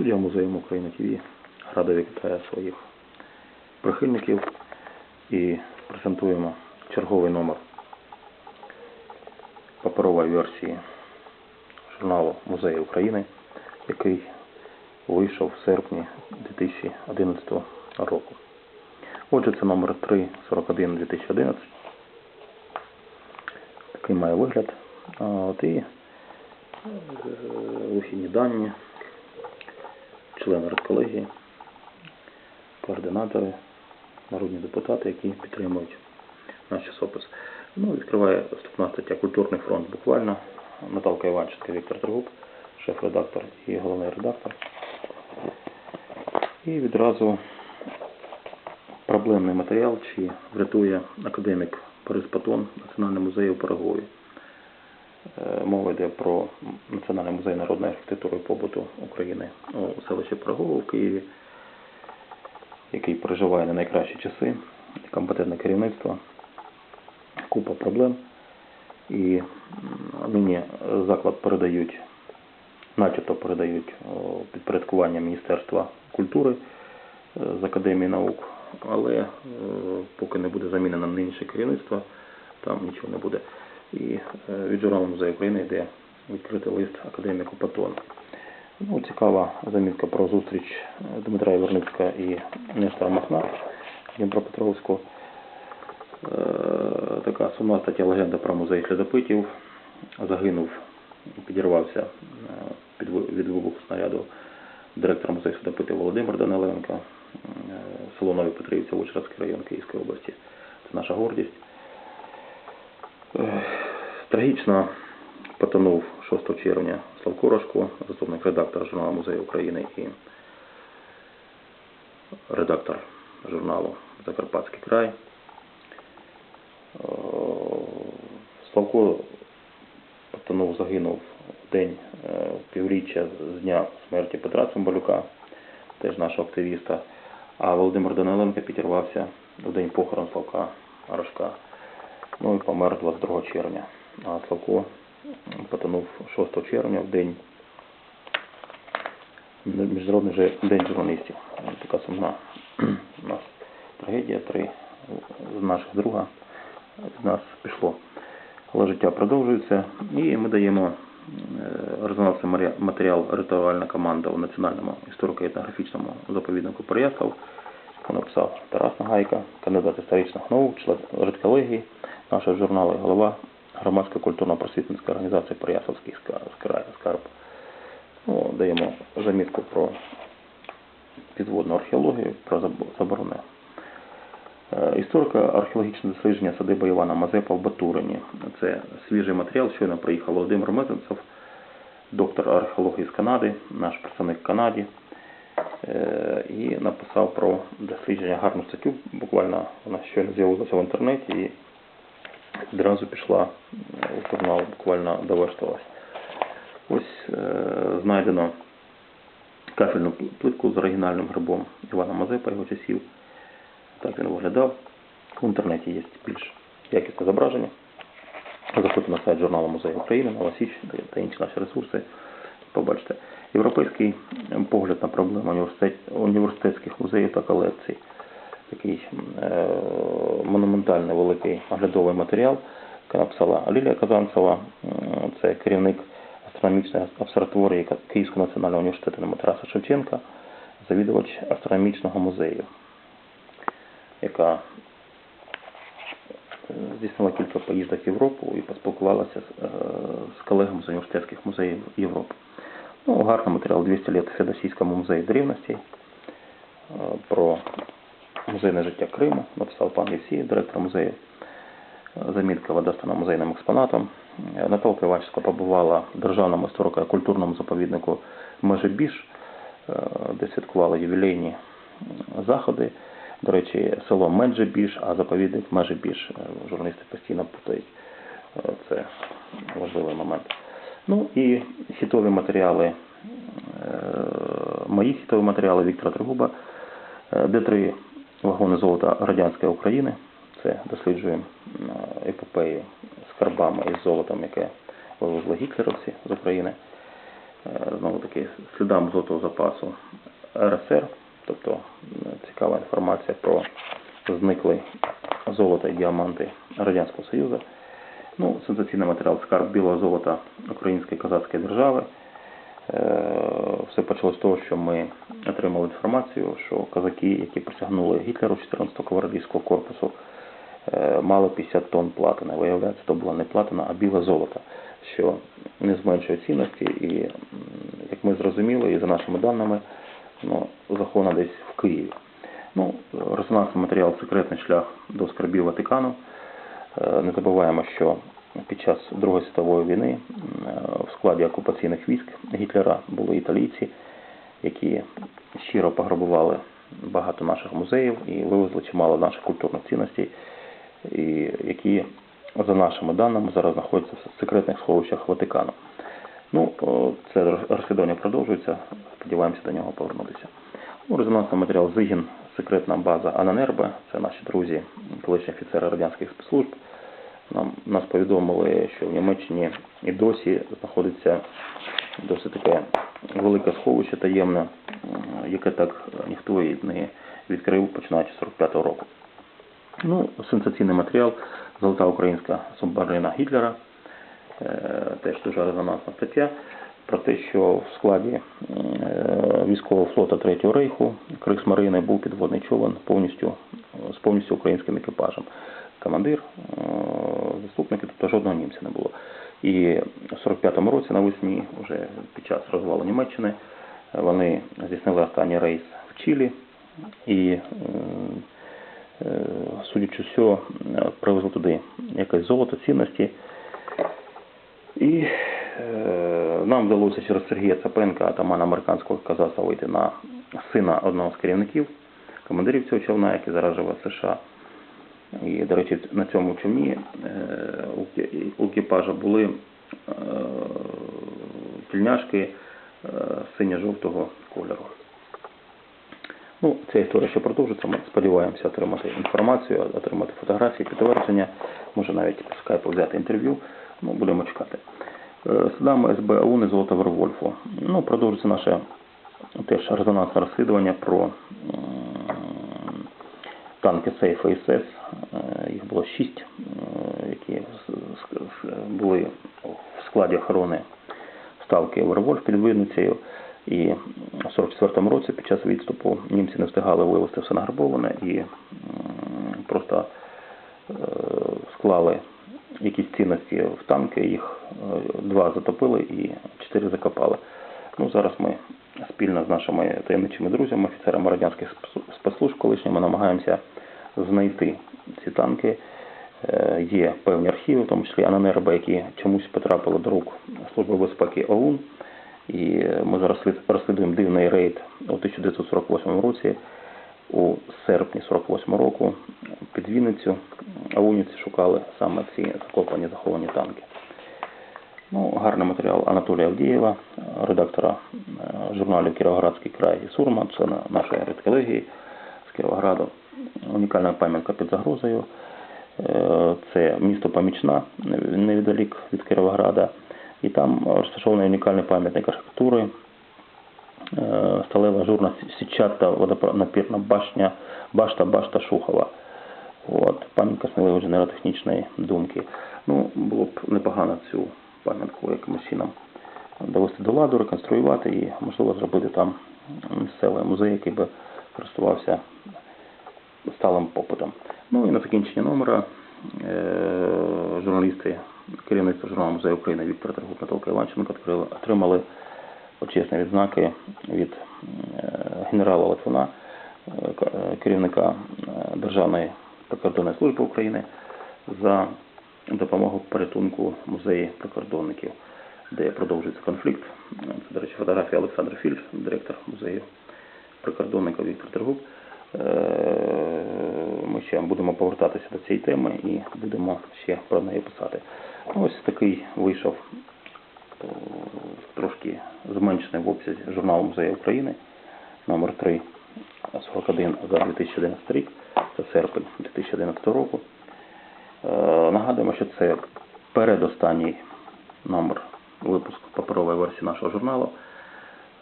Студія Музею України ТВ рада вітає своїх прихильників і презентуємо черговий номер паперової версії журналу Музею України, який вийшов в серпні 2011 року. Отже, це номер 341 2011. Такий має вигляд. От і е, вихідні дані, члени редколегії, координатори, народні депутати, які підтримують наш часопис. Ну, відкриває вступна стаття Культурний фронт буквально. Наталка Іванченка, Віктор Тригуб, шеф-редактор і головний редактор. І відразу проблемний матеріал, чи врятує академік Борис Патон Національний музей у Пирогові. Е, Мова йде про Національний музей народної архітектури і побуту України у селищі Пирогово в Києві, який переживає не найкращі часи, компетентне керівництво, купа проблем. І нині заклад передають, начебто передають підпорядкування Міністерства культури е, з Академії наук, але е, поки не буде замінено нинішнє керівництво, там нічого не буде. І е, від журналу Музею України йде відкритий лист академіку Патона. Ну, цікава замітка про зустріч е, Дмитра Верницька і Нестора Махна в Дніпропетровську. Е, Така сумна стаття легенда про музей слідопитів. Загинув підірвався під від вибуху снаряду директор музею слідопитів Володимир Даниленко, село Нові Петрівці, Вучерський район Київської області. Це наша гордість. Трагічно потонув 6 червня Славко Рожко, заступник редактора журналу Музею України і редактор журналу Закарпатський край. Е, Славко потонув, загинув в день е, півріччя з дня смерті Петра Цимбалюка, теж нашого активіста. А Володимир Даниленко підірвався в день похорон Славка Рожка. Ну і помер 22 червня. А Славко потонув 6 червня в день Міжнародний же день журналістів. Така сумна у нас трагедія. Три з наших друга від нас пішло. Але життя продовжується. І ми даємо е, резонансний матеріал ритуальна команда у Національному історико-етнографічному заповіднику Переяслав, написав Тарас Нагайка, кандидат історичних наук, член редколегії нашого журналу і голова громадської культурно-просвітницької організації Переяславський ска- скарб. Ну, даємо замітку про підводну археологію, про заб- заборони. Е, Історико-археологічне дослідження садиби Івана Мазепа в Батурині. Це свіжий матеріал, щойно приїхав Володимир Мезенцев, доктор археології з Канади, наш представник Канаді. Е, І написав про дослідження гарну статтю. Буквально вона щойно з'явилася в інтернеті і відразу пішла у журнал, буквально довершилась. Ось е, знайдено кафельну плитку з оригінальним грибом Івана Мазепа його часів. Так він виглядав. В інтернеті є більш якісне зображення. Заходьте на сайт журналу Музею України, Нова Січ та інші наші ресурси. Побачите. Європейський погляд на університет, університетських музеїв та колекцій. Такий е, монументальний великий оглядовий матеріал, який написала Лілія Казанцева, це керівник астрономічної обсерваторії Київського національного університету імені Тараса Шевченка, завідувач астрономічного музею, яка е, здійснила кілька поїздок в Європу і поспілкувалася з, е, колегами з університетських музеїв Європи. Ну, гарний матеріал 200 лет Феодосійському музею древностей е, про музейне життя Криму, написав пан Євсій, директор музею. Замітка вода стала музейним експонатом. Наталка Іванчевська побувала в Державному історико-культурному заповіднику Межибіж, е, де святкували ювілейні заходи. До речі, село Меджибіж, а заповідник Межибіж. Е, Журналісти постійно путають. Е, Це важливий момент. Ну і хітові матеріали, мої хітові матеріали Віктора Тригуба, де три вагони золота радянської України. Це досліджуємо е, епопею з карбами і золотом, яке вивезли гітлерівці з України. е, знову таки слідам золотого запасу РСР, тобто цікава інформація про зниклий золото і діаманти Радянського Союзу. Ну, сенсаційний матеріал скарб білого золота Української козацької держави. Е, Все почалося з того, що ми отримали інформацію, що козаки, які присягнули Гітлеру 14-го кавалерійського корпусу, е, мали 50 тонн платини. Виявляється, то була не платина, а біле золото, що не зменшує цінності. І, як ми зрозуміли, і за нашими даними, ну, заховано десь в Києві. Ну, резонансний матеріал секретний шлях до скарбів Ватикану. Е, Не забуваємо, що під час Другої світової війни е, в складі окупаційних військ Гітлера були італійці, які щиро пограбували багато наших музеїв і вивезли чимало наших культурних цінностей, і які, за нашими даними, зараз знаходяться в секретних сховищах Ватикану. Ну, це розслідування продовжується, сподіваємося до нього повернутися. Ну, резонансний матеріал Зигін, секретна база Ананербе, це наші друзі, колишні офіцери радянських спецслужб. Нам, нас повідомили, що в Німеччині і досі знаходиться досить таке велике сховище таємне, яке так ніхто і не відкрив, починаючи з 45-го року. Ну, сенсаційний матеріал Золота українська субмарина Гітлера. Е, Теж дуже резонансна стаття про те, що в складі е, військового флоту Третього рейху Криксмарини був підводний човен повністю з повністю українським екіпажем. Командир, е, заступники, тобто жодного німця не було. І в 45-му році навесні, вже під час розвалу Німеччини, вони здійснили останній рейс в Чилі і е, е, судячи всього, привезли туди якесь золото, цінності. І нам вдалося через Сергія Цапенка, атамана американського казацтва, вийти на сина одного з керівників, командирів цього човна, який зараз живе в США. І, до речі, на цьому човні е, у екіпажа були е, тільняшки е, синьо-жовтого кольору. Ну, ця історія ще продовжиться. Ми сподіваємося отримати інформацію, отримати фотографії, підтвердження, може навіть по скайпу взяти інтерв'ю. Ну, будемо чекати. Судами СБ ОУН і Золота Вервольфу. Ну, продовжується наше теж резонансне розслідування про танки Сейф і. Е, Їх було шість, е, які були в складі охорони ставки Вервольф під Винницею. І в 44-му році під час відступу німці не встигали вивезти все награбоване і просто е, склали якісь цінності в танки, їх е, два затопили і чотири закопали. Ну, зараз ми спільно з нашими таємничими друзями, офіцерами радянських спецслу- спецслужб колишніми намагаємося знайти ці танки. Е, Є певні архіви, в тому числі Ананербе, які чомусь потрапили до рук Служби безпеки ОУН. І е, ми зараз слід- розслідуємо дивний рейд у 1948 році, у серпні 48 року під Вінницю АУНівці шукали саме ці закопані заховані танки. Ну, гарний матеріал Анатолія Авдієва, редактора е, журналів Кіровоградський край і Сурма, це на- нашої редколегії з Кіровограду. Унікальна пам'ятка під загрозою. Е, Це місто Помічна, невідалік від Кіровограда. І там розташований унікальний пам'ятник архітектури, е, сталева ажурна січата водонапірна башня, башта, башта Шухова. От, пам'ятка сміливої інженерно-технічної думки. Ну, було б непогано цю пам'ятку якимось чином довести до ладу, реконструювати і, можливо, зробити там місцевий музей, який би користувався сталим попитом. Ну і на закінчення номера е, журналісти керівництва журналу Музею України Віктор Тергут Наталка Іванченко отримали почесні відзнаки від е, генерала Литвина, е, керівника Державної прикордонної служби України за допомогу порятунку музеї прикордонників, де продовжується конфлікт. Це, до речі, фотографія Олександр Фільш, директор музею прикордонника Віктор Тергуб. Е, Ми ще будемо повертатися до цієї теми і будемо ще про неї писати. Ось такий вийшов е, трошки зменшений в обсязі журнал Музею України номер 3 41 за 2011 рік, це серпень 2011 року. Е, Нагадуємо, що це передостанній номер випуск паперової версії нашого журналу.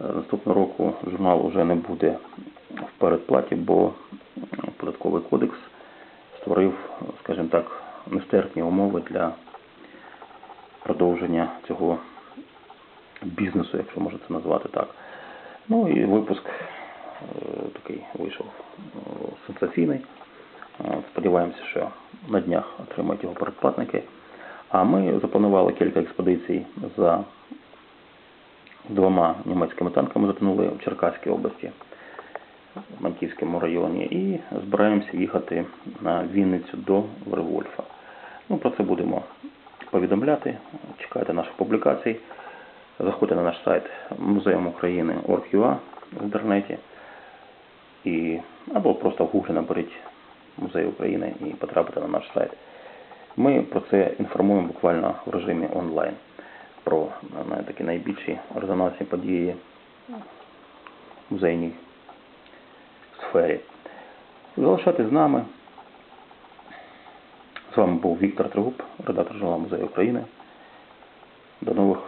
Е, Наступного року журнал вже не буде в передплаті, бо податковий кодекс створив, скажімо так, нестерпні умови для продовження цього бізнесу, якщо можна це назвати так. Ну і випуск е, такий вийшов е, сенсаційний. Е, Сподіваємося, що на днях отримають його передплатники. А ми запланували кілька експедицій за двома німецькими танками затонули в Черкаській області, в Манківському районі, і збираємося їхати на Вінницю до Вервольфа. Ну, про це будемо повідомляти. Чекайте наших публікацій. Заходьте на наш сайт Музеєм України Org.ua в інтернеті. І, або просто в Google наберіть Музей України і потрапите на наш сайт. Ми про це інформуємо буквально в режимі онлайн про такі найбільші резонансні події в музейній сфері. Залишайтесь з нами. З вами був Віктор Тригуб, редактор журналу Музею України. До нових